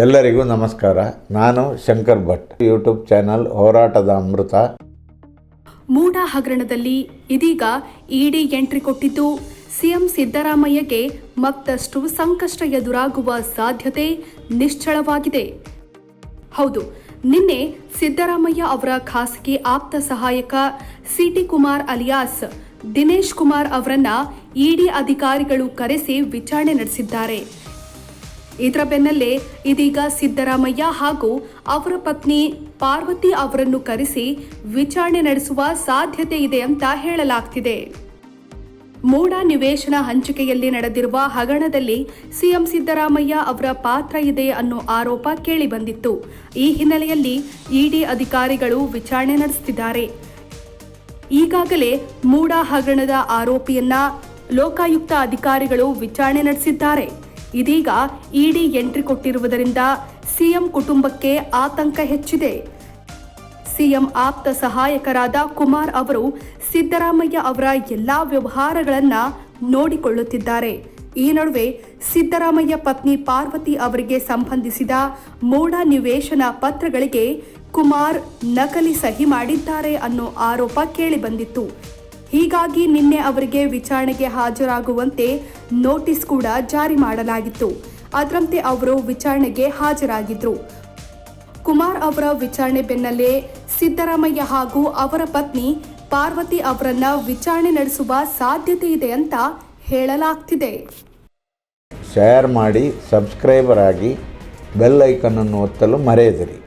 ಎಲ್ಲರಿಗೂ ನಮಸ್ಕಾರ. ನಾನು ಶಂಕರ್ ಭಟ್. ಯೂಟ್ಯೂಬ್ ಚಾನಲ್ ಹೋರಾಟದ ಅಮೃತ. ಮೂಡ ಹಗರಣದಲ್ಲಿ ಇದೀಗ ಇಡಿ ಎಂಟ್ರಿ ಕೊಟ್ಟಿದ್ದು, ಸಿಎಂ ಸಿದ್ದರಾಮಯ್ಯಗೆ ಮತ್ತಷ್ಟು ಸಂಕಷ್ಟ ಎದುರಾಗುವ ಸಾಧ್ಯತೆ ನಿಶ್ಚಳವಾಗಿದೆ. ಹೌದು, ನಿನ್ನೆ ಸಿದ್ದರಾಮಯ್ಯ ಅವರ ಖಾಸಗಿ ಆಪ್ತ ಸಹಾಯಕ ಸಿಟಿ ಕುಮಾರ್ ಅಲಿಯಾಸ್, ದಿನೇಶ್ ಕುಮಾರ್ ಅವರನ್ನ ಇಡಿ ಅಧಿಕಾರಿಗಳು ಕರೆಸಿ ವಿಚಾರಣೆ ನಡೆಸಿದ್ದಾರೆ. ಇದರ ಬೆನ್ನಲ್ಲೇ ಇದೀಗ ಸಿದ್ದರಾಮಯ್ಯ ಹಾಗೂ ಅವರ ಪತ್ನಿ ಪಾರ್ವತಿ ಅವರನ್ನು ಕರೆಸಿ ವಿಚಾರಣೆ ನಡೆಸುವ ಸಾಧ್ಯತೆ ಇದೆ ಅಂತ ಹೇಳಲಾಗ್ತಿದೆ. ಮೂಡ ನಿವೇಶನ ಹಂಚಿಕೆಯಲ್ಲಿ ನಡೆದಿರುವ ಹಗರಣದಲ್ಲಿ ಸಿಎಂ ಸಿದ್ದರಾಮಯ್ಯ ಅವರ ಪಾತ್ರ ಇದೆ ಅನ್ನೋ ಆರೋಪ ಕೇಳಿಬಂದಿತ್ತು. ಈ ಹಿನ್ನೆಲೆಯಲ್ಲಿ ಇಡಿ ಅಧಿಕಾರಿಗಳು ವಿಚಾರಣೆ ನಡೆಸುತ್ತಿದ್ದಾರೆ. ಈಗಾಗಲೇ ಮೂಡ ಹಗರಣದ ಆರೋಪಿಯನ್ನ ಲೋಕಾಯುಕ್ತ ಅಧಿಕಾರಿಗಳು ವಿಚಾರಣೆ ನಡೆಸಿದ್ದಾರೆ. ಇದೀಗ ಇಡಿ ಎಂಟ್ರಿ ಕೊಟ್ಟಿರುವುದರಿಂದ ಸಿಎಂ ಕುಟುಂಬಕ್ಕೆ ಆತಂಕ ಹೆಚ್ಚಿದೆ. ಸಿಎಂ ಆಪ್ತ ಸಹಾಯಕರಾದ ಕುಮಾರ್ ಅವರು ಸಿದ್ದರಾಮಯ್ಯ ಅವರ ಎಲ್ಲಾ ವ್ಯವಹಾರಗಳನ್ನು ನೋಡಿಕೊಳ್ಳುತ್ತಿದ್ದಾರೆ. ಈ ನಡುವೆ ಸಿದ್ದರಾಮಯ್ಯ ಪತ್ನಿ ಪಾರ್ವತಿ ಅವರಿಗೆ ಸಂಬಂಧಿಸಿದ ಮೂಢ ನಿವೇಶನ ಪತ್ರಗಳಿಗೆ ಕುಮಾರ್ ನಕಲಿ ಸಹಿ ಮಾಡಿದ್ದಾರೆ ಅನ್ನೋ ಆರೋಪ ಕೇಳಿಬಂದಿತ್ತು ಹೀಗಾಗಿ ನಿನ್ನೆ ಅವರಿಗೆ ವಿಚಾರಣೆಗೆ ಹಾಜರಾಗುವಂತೆ ನೋಟಿಸ್ ಕೂಡ ಜಾರಿ ಮಾಡಲಾಗಿತ್ತು. ಅದರಂತೆ ಅವರು ವಿಚಾರಣೆಗೆ ಹಾಜರಾಗಿದ್ರು. ಕುಮಾರ್ ಅವರ ವಿಚಾರಣೆ ಬೆನ್ನಲ್ಲೇ ಸಿದ್ದರಾಮಯ್ಯ ಹಾಗೂ ಅವರ ಪತ್ನಿ ಪಾರ್ವತಿ ಅವರನ್ನ ವಿಚಾರಣೆ ನಡೆಸುವ ಸಾಧ್ಯತೆ ಇದೆ ಅಂತ ಹೇಳಲಾಗ್ತಿದೆ. ಶೇರ್ ಮಾಡಿ ಸಬ್ಸ್ಕ್ರೈಬರ್ ಆಗಿ ಬೆಲ್ ಐಕನನ್ನು ಒತ್ತಲು ಮರೆಯದಿರಿ.